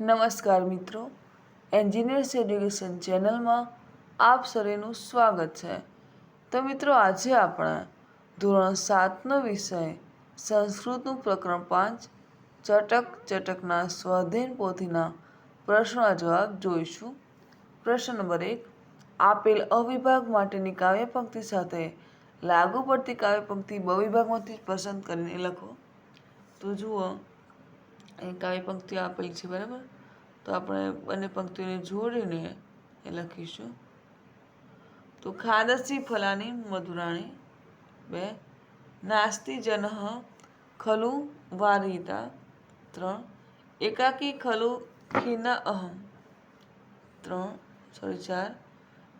નમસ્કાર મિત્રો engineers education ચેનલમાં આપ સરેનું સ્વાગત છે. તો મિત્રો, આજે આપણે ધોરણ સાતનો વિષય, સંસ્કૃતનું પ્રકરણ પાંચ, ચટક ચટકના સ્વાધીન પોથીના પ્રશ્નો જવાબ જોઈશું. પ્રશ્ન નંબર એક, આપેલ અવિભાગ માટેની કાવ્ય પંક્તિ સાથે લાગુ પડતી કાવ્ય પંક્તિ બવિભાગમાંથી પસંદ કરીને લખો. તો જુઓ અહીં કાવ્ય પંક્તિઓ આપેલી છે, બરાબર? તો આપણે બંને પંક્તિઓને જોડીને એ લખીશું. તો ખાદસી ફલાની મધુરાણી, બે, નાસ્તી જન ખલુ વારિતા ત્રણ, એકાકી ખલુ ખીના અહમ, ત્રણ સોરી ચાર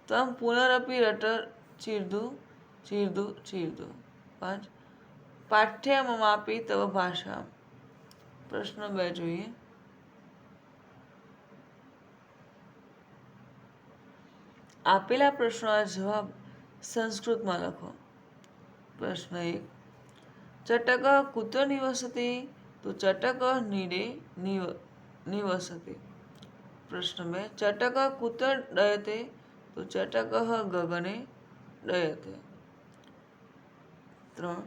તમ પુનરપી રટર ચીરદુ ચીરદુ ચીરદુ, પાંચ, પાઠ્યમમાપી તવ ભાષા પ્રશ્ન બે જોઈએ. આપેલા પ્રશ્નોના જવાબ સંસ્કૃતમાં લખો. પ્રશ્ન એક. ચટક કુત્ર નિવસતી, તો ચટક નીડે નિવ, નિવસતી. પ્રશ્ન બે. ચટક કુત્ર ડયતે, તો ચટક ગગને ડયતે. ત્રણ.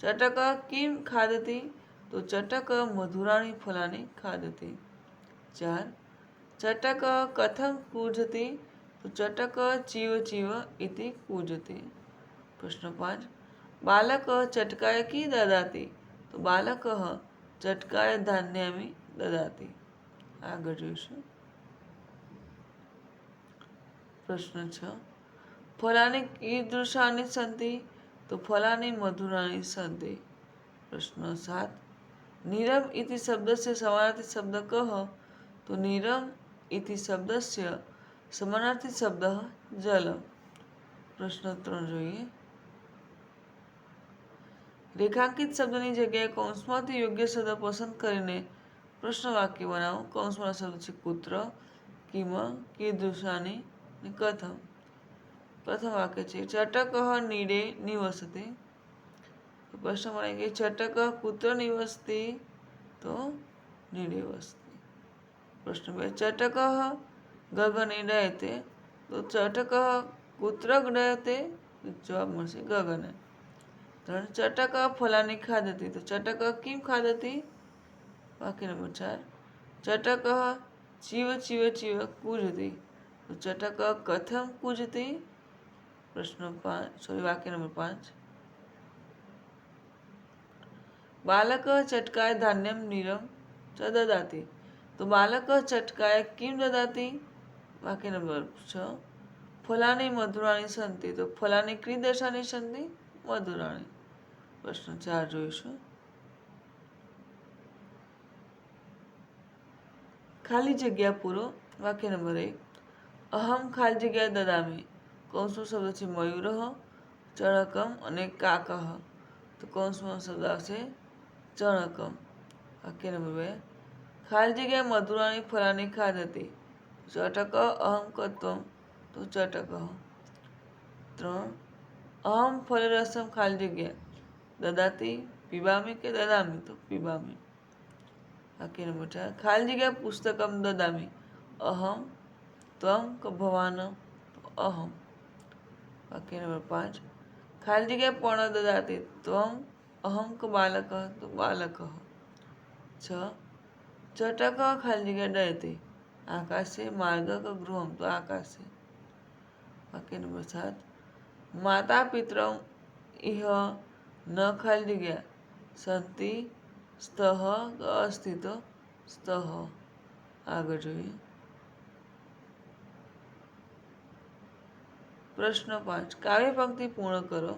ચટક કિમ ખાદતી તો ચટક મધુરાણી ફલાની ખાદતી ચાર ચટક કથમ કૂજતી, તો ચટક ચીવ ચીવ ઇતિ કૂજતી. પ્રશ્ન પાંચ. બાલક ચટકાય કી દદાતી? તો બાલક ચટકાય ધાન્યામી દદાતી. આગળ જોઈશું. પ્રશ્ન છ. ફલાની કીદૃશાની સંતિ તો ફલાની મધુરાની સંતિ પ્રશ્ન સાત. નીરમ ઇતિ શબ્દસ્ય સમાનાર્થી શબ્દ કહો તો નીરમ ઇતિ શબ્દસ્ય સમાનાર્થી શબ્દ જલમ પ્રશ્ન ત્રણ જોઈએ। રેખાંકિત શબ્દની જગ્યાએ કૌંસમાંથી યોગ્ય શબ્દ પસંદ કરીને પ્રશ્ન વાક્ય બનાવો. કૌંસમાં શબ્દ છે પુત્ર, કિમ કીદૃશાની કથમ. પ્રથમ વાક્ય છે, ચટક, નીડે, નિવસતે. પ્રશ્ન મળે કે ચટક કુત્ર વસ્તી તો નીડી વસ્તી પ્રશ્ન બે ચટક ગગને ડયતે તો ચટક કુત્ર ડયતે જવાબ મળશે ગગને ત્રણ ચટક ફલાની ખાધતી તો ચટક કેમ ખાધતી બાકી નંબર ચાર ચટક ચીવ ચીવ ચીવ કૂજતી તો ચટક કથમ કૂજતી? પ્રશ્ન પાંચ સોરી વાક્ય નંબર પાંચ. બાલક ચટકાય ધાન્યમ નીરમ ચ દદાતી તો બાલક ચટકાય કિમ દદાતી? વાક્ય નંબર છ. ફલાની મધુરાણી સંતિ. તો ફલાની ક્રિદશાની સંતિ? મધુરાણી. પ્રશ્ન ચાર જોઈશું. ખાલી જગ્યા પૂરો. વાક્ય નંબર એક. અહમ ખાલી જગ્યા દદામી. કૌંસનો શબ્દ છે મયુર ચણકમ અને કાકહ તો કૌંસમાં શબ્દ આવશે ચણકમ. વાક્ય નંબર બે. ખાલી જગ્યાએ મધુરાની ફલાની ખાધ હતી. ચટક અહમ કત્વમ. તો ચટક ત્રણ. અહમ ફલરસમ ખાલી જગ્યા દદાતી, પીબામી કે દદામી? તો પીબામી. વાક્ય નંબર ચાર. ખાલી જગ્યા પુસ્તકમ દદામી? અહમ. ત્વમ ક ભવાન અહમ. વાક્ય નંબર પાંચ. ખાલી જગ્યા પણ દદાતી? ત્વમ અહમ ક બાલક તો બાલક છ ચટક ખાલી જગ્યા ડયતી આકાશે માર્ગ ક ગૃહમ તો આકાશે વાક્ય નંબર સાત માતા પિત્ર ઇહ ન ખાલી જગ્યા સંતિ સ્તઃ અસ્તિત્વ સ્તઃ આગળ જોઈએ પ્રશ્ન પાંચ કાવ્ય પંક્તિ પૂર્ણ કરો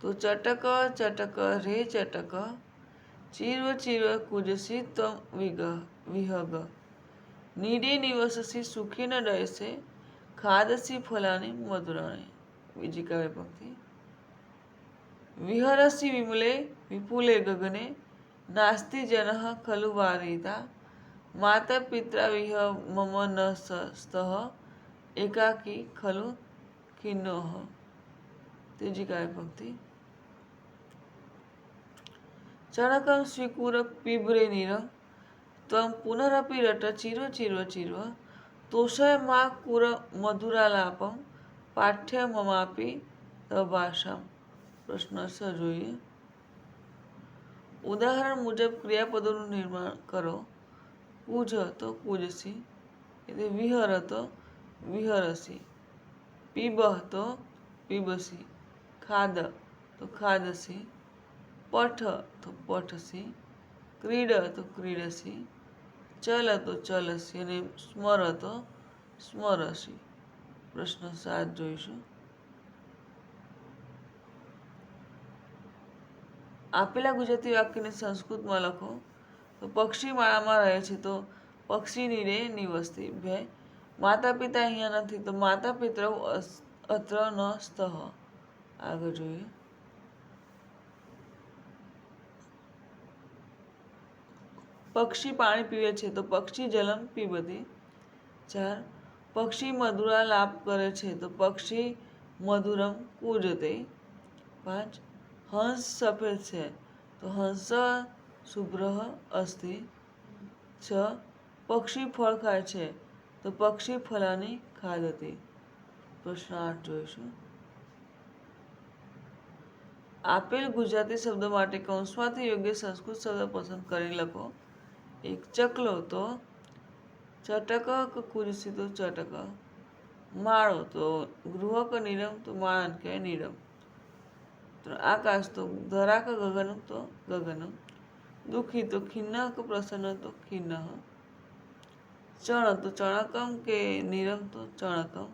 તો ચટક ચટક, રે ચટક. ચીર ચીર, કુજસી, તમ વિગ, વિહગ. નીડે નિવસસી સુખી ન ડયસે, ખાદસી ફલાની મધુરાણી. બીજી કાવ્ય પંક્તિ વિહરસી વિમુલે, વિપુલે ગગને, નાસ્તિ જન ખલુ વારિતા. માતા પિત્રા વિહ મમ ન સ્તઃ એકાકી ખલુ ખિન્નોહ. ત્રીજી કાવ્ય પંક્તિ ચણકમ સ્વીકુર પીબરે નિર ત્વં પુનરપી રટ ચિરો ચિરો ચિરો, તોષય મા કુર મધુરાલાપમ પાઠ્ય મમાપી તભાષામ પ્રશ્ન સ જોઈએ. ઉદાહરણ મુજબ ક્રિયાપદોનું નિર્માણ કરો. કૂજ તો કૂજસી, એટલે વિહર તો વિહરસી. પીબહ તો પીબસી. ખાદ તો ખાદસી. પઠ તો પઠસી ક્રીડ તો ક્રીડસી ચલ તો ચલસી અને સ્મર તો સ્મરસી પ્રશ્ન સાત જોઈશું. આપેલા ગુજરાતી વાક્યને સંસ્કૃતમાં લખો. તો પક્ષી માળામાં રહે છે તો પક્ષીની રે નિવસતી. બે માતા પિતા અહીંયા નથી તો માતા પિતૃ અત્ર ન સ્તઃ. આગળ જોઈએ. પક્ષી પાણી પીવે છે તો પક્ષી જલમ પીબતી ચાર, પક્ષી મધુરા લાભ કરે છે તો પક્ષી મધુરમ કૂજતે પાંચ, હંસ સફેદ છે તો હંસ શુભ્રહ અસ્થિ છ, પક્ષી ફળ ખાય છે તો પક્ષી ફલાની ખાદતી પ્રશ્ન આઠ જોઈશું. આપેલ ગુજરાતી શબ્દ માટે કૌંસમાંથી યોગ્ય સંસ્કૃત શબ્દ પસંદ કરી લખો. એક ચકલો તો ચટક કુરસી તો ચટક માળો તો ગૃહક નિરમ તો માણન કે નિરમ તો આકાશ તો ધરાક ગગનમ તો ગગનમ દુઃખી તો ખિન્ન કે પ્રસન્ન તો ખિન્ન ચણ તો ચણકમ કે નિરમ તો ચણકમ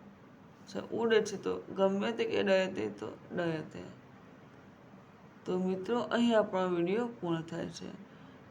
ઉડે છે તો ગમે તે કે ડયતે તો ડયતે તો મિત્રો અહીં આપણો વીડિયો પૂર્ણ થાય છે